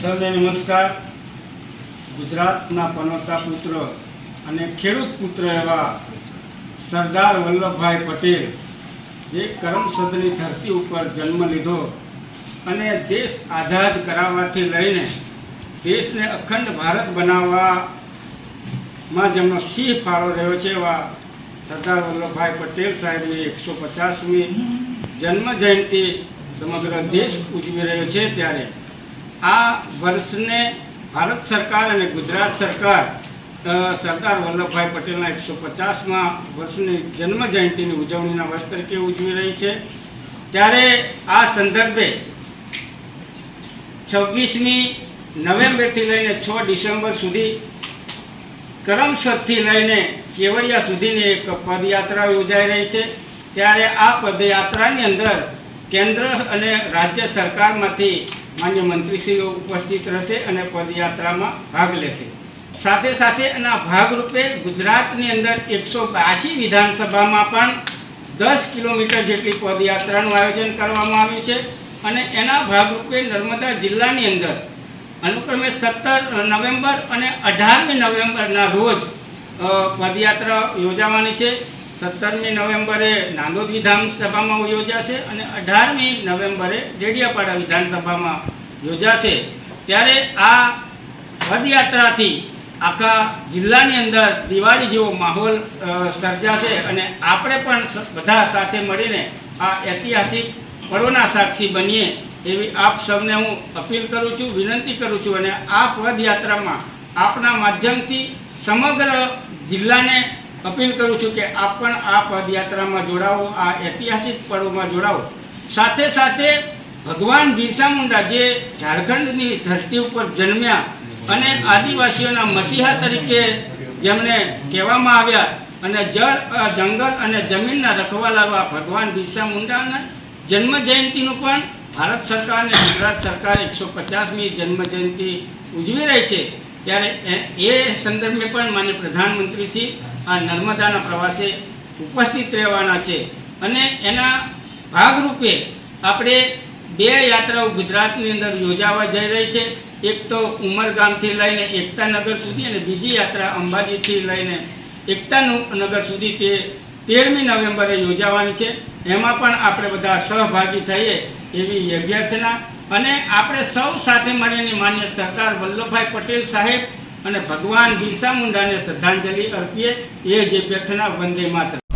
સૌને નમસ્કાર. ગુજરાતના પનોતા પુત્ર અને ખેડૂત પુત્ર એવા સરદાર વલ્લભભાઈ પટેલ, જે કરમસદની ધરતી ઉપર જન્મ લીધો અને દેશ આઝાદ કરાવવાથી લઈને દેશને અખંડ ભારત બનાવવામાં જેમનો સિંહ ફાળો રહ્યો છે એવા સરદાર વલ્લભભાઈ પટેલ સાહેબની એકસો પચાસમી જન્મ જયંતિ સમગ્ર દેશ ઉજવી રહ્યો છે ત્યારે આ વર્ષને ભારત સરકાર અને ગુજરાત સરકાર સરદાર વલ્લભભાઈ પટેલના એકસો પચાસમાં વર્ષની જન્મ જયંતિની ઉજવણીના વર્ષ તરીકે ઉજવી રહી છે. ત્યારે આ સંદર્ભે છવ્વીસમી નવેમ્બરથી લઈને છ ડિસેમ્બર સુધી કરમસદથી લઈને કેવડિયા સુધીની એક પદયાત્રા યોજાઈ રહી છે. ત્યારે આ પદયાત્રાની અંદર કેન્દ્ર અને રાજ્ય સરકારમાંથી માન્ય મંત્રીશ્રીઓ ઉપસ્થિત રહેશે અને પદયાત્રામાં ભાગ લેશે. સાથે સાથે એના ભાગરૂપે ગુજરાતની અંદર એકસો બ્યાસી વિધાનસભામાં પણ દસ કિલોમીટર જેટલી પદયાત્રાનું આયોજન કરવામાં આવ્યું છે અને એના ભાગરૂપે નર્મદા જિલ્લાની અંદર અનુક્રમે સત્તર નવેમ્બર અને અઢારમી નવેમ્બરના રોજ પદયાત્રા યોજાવાની છે. સત્તરમી નવેમ્બરે નાંદોદ વિધાનસભામાં યોજાશે અને અઢારમી નવેમ્બરે ડેડિયાપાડા વિધાનસભામાં યોજાશે. ત્યારે આ પદયાત્રાથી આખા જિલ્લાની અંદર દિવાળી જેવો માહોલ સર્જાશે અને આપણે પણ બધા સાથે મળીને આ ઐતિહાસિક પળોના સાક્ષી બનીએ એવી આપ સૌને હું અપીલ કરું છું, વિનંતી કરું છું અને આ પદયાત્રામાં આપના માધ્યમથી સમગ્ર જિલ્લાને અપીલ કરું છું કે આપ પણ આ પદયાત્રામાં જોડાવો આ ઐતિહાસિક પર્વમાં જોડાવો સાથે સાથે ભગવાન બિરસા મુંડા જે ઝારખંડની ધરતી ઉપર જન્મ્યા અને આદિવાસીઓના મસીહા તરીકે જેમણે કહેવામાં આવ્યા અને જળ જંગલ અને જમીનના રખવાલાવા ભગવાન બિરસા મુંડાના જન્મ જયંતિનું પણ ભારત સરકાર અને ગુજરાત સરકાર એકસો પચાસમી જન્મ જયંતિ ઉજવી રહી છે. ત્યારે એ- સંદર્ભે પણ માન્ય પ્રધાનમંત્રીશ્રી આ નર્મદાના પ્રવાસે ઉપસ્થિત રહેવાના છે. અને એના ભાગરૂપે આપણે બે યાત્રાઓ ગુજરાતની અંદર યોજાવા જઈ રહી છે. એક તો ઉમરગામથી લઈને એકતાનગર સુધી અને બીજી યાત્રા અંબાજીથી લઈને એકતાનગર સુધી તે તેરમી નવેમ્બરે યોજાવાની છે. એમાં પણ આપણે બધા સહભાગી થઈએ એવી અભ્યર્થના અને આપણે સૌ સાથે મળીને માન્ય સરદાર વલ્લભભાઈ પટેલ સાહેબ અને ભગવાન બિરસા મુંડાને શ્રદ્ધાંજલિ અર્પીએ. એ જ અભ્યર્થના વંદે માતરમ.